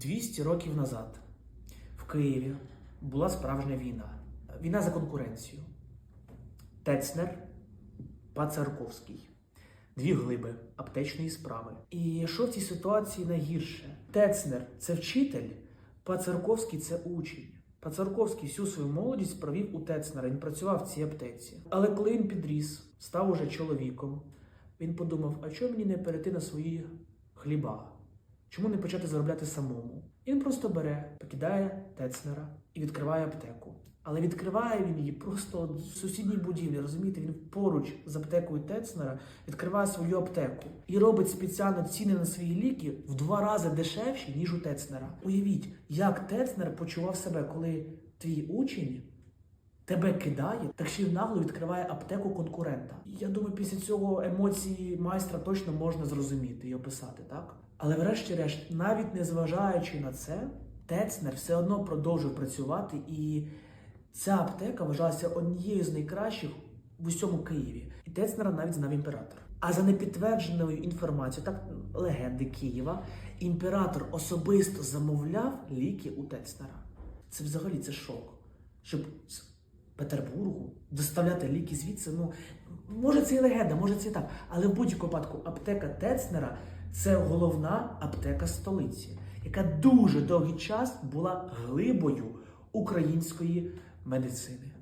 200 років назад в Києві була справжня війна. Війна за конкуренцію. Тецнер, Пацарковський. Дві глиби аптечної справи. І що в цій ситуації найгірше? Тецнер це вчитель, Пацарковський це учень. Пацарковський всю свою молодість провів у Тецнера, він працював в цій аптеці. Але коли він підріс, став уже чоловіком, він подумав: а чому мені не перейти на свої хліба? Чому не почати заробляти самому? Він просто бере, покидає Тецнера і відкриває аптеку. Але відкриває він її просто в сусідній будівлі. Розумієте, він поруч з аптекою Тецнера відкриває свою аптеку і робить спеціально ціни на свої ліки в два рази дешевші, ніж у Тецнера. Уявіть, як Тецнер почував себе, коли твій учень тебе кидає, так ще й нагло відкриває аптеку конкурента. Я думаю, після цього емоції майстра точно можна зрозуміти і описати, так? Але врешті-решт, навіть не зважаючи на це, Тецнер все одно продовжив працювати, і ця аптека вважалася однією з найкращих в усьому Києві. І Тецнера навіть знав імператор. А за непідтвердженою інформацією, так легенди Києва, імператор особисто замовляв ліки у Тецнера. Це взагалі це шок. Щоб Петербургу доставляти ліки звідси. Ну може це і легенда, може це і так. Але в будь-якому випадку аптека Тецнера це головна аптека столиці, яка дуже довгий час була глибою української медицини.